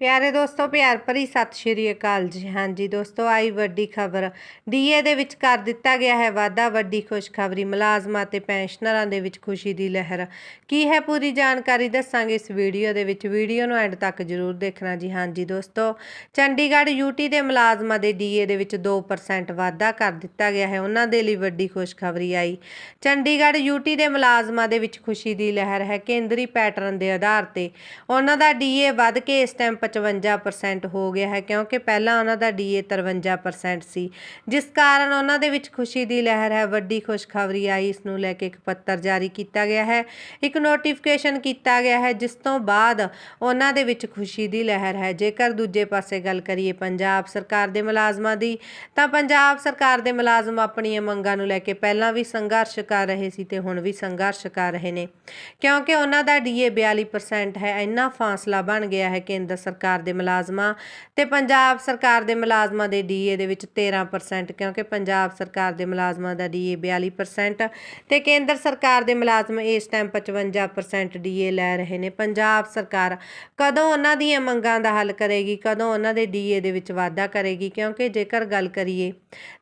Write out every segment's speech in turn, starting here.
ਪਿਆਰੇ ਦੋਸਤੋ, ਪਿਆਰ ਭਰੀ ਸਤਿ ਸ਼੍ਰੀ ਅਕਾਲ ਜੀ। ਹਾਂਜੀ ਦੋਸਤੋ, ਆਈ ਵੱਡੀ ਖਬਰ। ਡੀਏ ਦੇ ਵਿੱਚ ਕਰ ਦਿੱਤਾ ਗਿਆ ਹੈ ਵਾਅਦਾ ਵੱਡੀ ਖੁਸ਼ਖਬਰੀ, ਮੁਲਾਜ਼ਮਾਂ ਤੇ ਪੈਨਸ਼ਨਰਾਂ ਦੇ ਵਿੱਚ ਖੁਸ਼ੀ ਦੀ ਲਹਿਰ। ਕੀ ਹੈ ਪੂਰੀ ਜਾਣਕਾਰੀ ਦੱਸਾਂਗੇ ਇਸ ਵੀਡੀਓ ਦੇ ਵਿੱਚ। ਵੀਡੀਓ ਨੂੰ ਐਂਡ ਤੱਕ ਜਰੂਰ ਦੇਖਣਾ ਜੀ। ਹਾਂਜੀ ਦੋਸਤੋ, ਚੰਡੀਗੜ੍ਹ ਯੂਟੀ ਦੇ ਮੁਲਾਜ਼ਮਾਂ ਦੇ ਡੀਏ ਦੇ ਵਿੱਚ 2% ਵਾਅਦਾ ਕਰ ਦਿੱਤਾ ਗਿਆ ਹੈ। ਉਹਨਾਂ ਦੇ ਲਈ ਵੱਡੀ ਖੁਸ਼ਖਬਰੀ ਆਈ। ਚੰਡੀਗੜ੍ਹ ਯੂਟੀ ਦੇ ਮੁਲਾਜ਼ਮਾਂ ਦੇ ਵਿੱਚ ਖੁਸ਼ੀ ਦੀ ਲਹਿਰ ਹੈ। ਕੇਂਦਰੀ ਪੈਟਰਨ ਦੇ ਆਧਾਰ ਤੇ ਉਹਨਾਂ ਦਾ ਡੀਏ ਵੱਧ ਕੇ ਇਸ ਟਾਈਮ 55% ਹੋ ਗਿਆ ਹੈ ਕਿਉਂਕਿ ਪਹਿਲਾਂ ਉਹਨਾਂ ਦਾ ਡੀਏ 53% ਸੀ। ਜਿਸ ਕਾਰਨ ਉਹਨਾਂ ਦੇ ਵਿੱਚ ਖੁਸ਼ੀ ਦੀ ਲਹਿਰ ਹੈ, ਵੱਡੀ ਖੁਸ਼ਖਬਰੀ ਆਈ ਇਸ ਨੂੰ ਲੈ ਕੇ ਇੱਕ ਪੱਤਰ ਜਾਰੀ ਕੀਤਾ ਗਿਆ ਹੈ। ਇੱਕ ਨੋਟੀਫਿਕੇਸ਼ਨ ਕੀਤਾ ਗਿਆ ਹੈ, ਜਿਸ ਤੋਂ ਬਾਅਦ ਉਹਨਾਂ ਦੇ ਵਿੱਚ ਖੁਸ਼ੀ ਦੀ ਲਹਿਰ ਹੈ। ਜੇਕਰ ਦੂਜੇ ਪਾਸੇ ਗੱਲ ਕਰੀਏ ਪੰਜਾਬ ਸਰਕਾਰ ਦੇ ਮੁਲਾਜ਼ਮਾਂ ਦੀ, ਤਾਂ ਪੰਜਾਬ ਸਰਕਾਰ ਦੇ ਮੁਲਾਜ਼ਮ ਆਪਣੀਆਂ ਮੰਗਾਂ ਨੂੰ ਲੈ ਕੇ ਪਹਿਲਾਂ ਵੀ ਸੰਘਰਸ਼ ਕਰ ਰਹੇ ਸੀ ਤੇ ਹੁਣ ਵੀ ਸੰਘਰਸ਼ ਕਰ ਰਹੇ ਨੇ। ਕਿਉਂਕਿ ਉਹਨਾਂ ਦਾ ਡੀਏ 42% ਹੈ, ਇੰਨਾ ਫਾਸਲਾ ਬਣ ਗਿਆ ਹੈ ਕੇਂਦਰ ਸਰਕਾਰ ਸਰਕਾਰ ਦੇ ਮੁਲਾਜ਼ਮਾਂ ਤੇ ਪੰਜਾਬ ਸਰਕਾਰ ਦੇ ਮੁਲਾਜ਼ਮਾਂ ਦੇ ਡੀਏ ਦੇ ਵਿੱਚ 13% ਕਿਉਂਕਿ ਪੰਜਾਬ ਸਰਕਾਰ ਦੇ ਮੁਲਾਜ਼ਮਾਂ ਦਾ ਡੀਏ 42% ਤੇ ਕੇਂਦਰ ਸਰਕਾਰ ਦੇ ਮੁਲਾਜ਼ਮ ਇਸ ਟਾਈਮ 55% ਡੀਏ ਲੈ ਰਹੇ ਨੇ। ਪੰਜਾਬ ਸਰਕਾਰ ਕਦੋਂ ਉਹਨਾਂ ਦੀਆਂ ਮੰਗਾਂ ਦਾ ਹੱਲ ਕਰੇਗੀ, ਕਦੋਂ ਉਹਨਾਂ ਦੇ ਡੀਏ ਦੇ ਵਿੱਚ ਵਾਧਾ ਕਰੇਗੀ, ਕਿਉਂਕਿ ਜੇਕਰ ਗੱਲ ਕਰੀਏ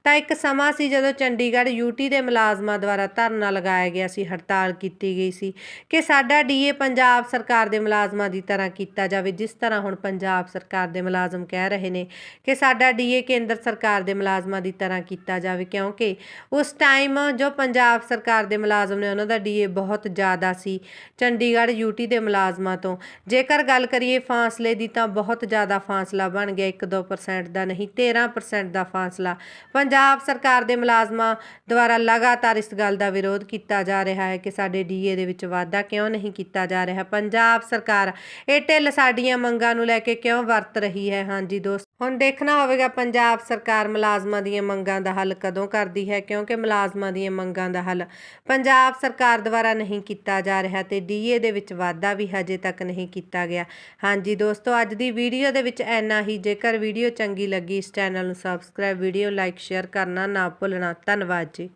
ਤਾਂ ਇੱਕ ਸਮਾਂ ਸੀ ਜਦੋਂ ਚੰਡੀਗੜ੍ਹ ਯੂਟੀ ਦੇ ਮੁਲਾਜ਼ਮਾਂ ਦੁਆਰਾ ਧਰਨਾ ਲਗਾਇਆ ਗਿਆ ਸੀ, ਹੜਤਾਲ ਕੀਤੀ ਗਈ ਸੀ ਕਿ ਸਾਡਾ ਡੀਏ ਪੰਜਾਬ ਸਰਕਾਰ ਦੇ ਮੁਲਾਜ਼ਮਾਂ ਦੀ ਤਰ੍ਹਾਂ ਕੀਤਾ ਜਾਵੇ, ਜਿਸ ਤਰ੍ਹਾਂ ਹੁਣ ਪੰਜਾਬ ਸਰਕਾਰ ਦੇ ਮੁਲਾਜ਼ਮ ਕਹਿ ਰਹੇ ਨੇ ਕਿ ਸਾਡਾ ਡੀਏ ਕੇਂਦਰ ਸਰਕਾਰ ਦੇ ਮੁਲਾਜ਼ਮਾਂ ਦੀ ਤਰ੍ਹਾਂ ਕੀਤਾ ਜਾਵੇ, ਕਿਉਂਕਿ ਉਸ ਟਾਈਮ ਜੋ ਪੰਜਾਬ ਸਰਕਾਰ ਦੇ ਮੁਲਾਜ਼ਮ ਨੇ, ਉਹਨਾਂ ਦਾ ਡੀਏ ਬਹੁਤ ਜ਼ਿਆਦਾ ਸੀ, ਚੰਡੀਗੜ੍ਹ ਯੂਟੀ ਦੇ ਮੁਲਾਜ਼ਮਾਂ ਤੋਂ। ਜੇਕਰ ਗੱਲ ਕਰੀਏ ਫਾਸਲੇ ਦੀ, ਤਾਂ ਬਹੁਤ ਜ਼ਿਆਦਾ ਫਾਸਲਾ ਬਣ ਗਿਆ 1-2% ਦਾ ਨਹੀਂ 13% ਦਾ ਫਾਸਲਾ। ਪੰਜਾਬ ਸਰਕਾਰ ਦੇ ਮੁਲਾਜ਼ਮਾਂ ਦੁਆਰਾ ਲਗਾਤਾਰ ਇਸ ਗੱਲ ਦਾ ਵਿਰੋਧ ਕੀਤਾ ਜਾ ਰਿਹਾ ਹੈ ਕਿ ਸਾਡੇ ਡੀਏ ਦੇ ਵਿੱਚ ਵਾਧਾ ਕਿਉਂ ਨਹੀਂ ਕੀਤਾ ਜਾ ਰਿਹਾ। ਪੰਜਾਬ ਸਰਕਾਰ, ਇਹ ਢਿੱਲ ਸਾਡੀਆਂ ਮੰਗਾਂ ਨੂੰ ਲੈ ਕੇ ਕਿਉਂ ਵਰਤ ਰਹੀ ਹੈ? ਹਾਂਜੀ ਦੋਸਤ, ਹੁਣ ਦੇਖਣਾ ਹੋਵੇਗਾ ਪੰਜਾਬ ਸਰਕਾਰ ਮੁਲਾਜ਼ਮਾਂ ਦੀਆਂ ਮੰਗਾਂ ਦਾ ਹੱਲ ਕਦੋਂ ਕਰਦੀ ਹੈ, ਕਿਉਂਕਿ ਮੁਲਾਜ਼ਮਾਂ ਦੀਆਂ ਮੰਗਾਂ ਦਾ ਹੱਲ ਪੰਜਾਬ ਸਰਕਾਰ ਦੁਆਰਾ ਨਹੀਂ ਕੀਤਾ ਜਾ ਰਿਹਾ ਤੇ ਡੀਏ ਦੇ ਵਿੱਚ ਵਾਧਾ ਵੀ ਹਜੇ ਤੱਕ ਨਹੀਂ ਕੀਤਾ ਗਿਆ। ਹਾਂਜੀ ਦੋਸਤੋ, ਅੱਜ ਦੀ ਵੀਡੀਓ ਦੇ ਵਿੱਚ ਇੰਨਾ ਹੀ। ਜੇਕਰ ਵੀਡੀਓ ਚੰਗੀ ਲੱਗੀ, ਇਸ ਚੈਨਲ ਨੂੰ ਸਬਸਕ੍ਰਾਈਬ ਵੀਡੀਓ ਲਾਈਕ ਸ਼ੇਅਰ ਕਰਨਾ ਨਾ ਭੁੱਲਣਾ। ਧੰਨਵਾਦ ਜੀ।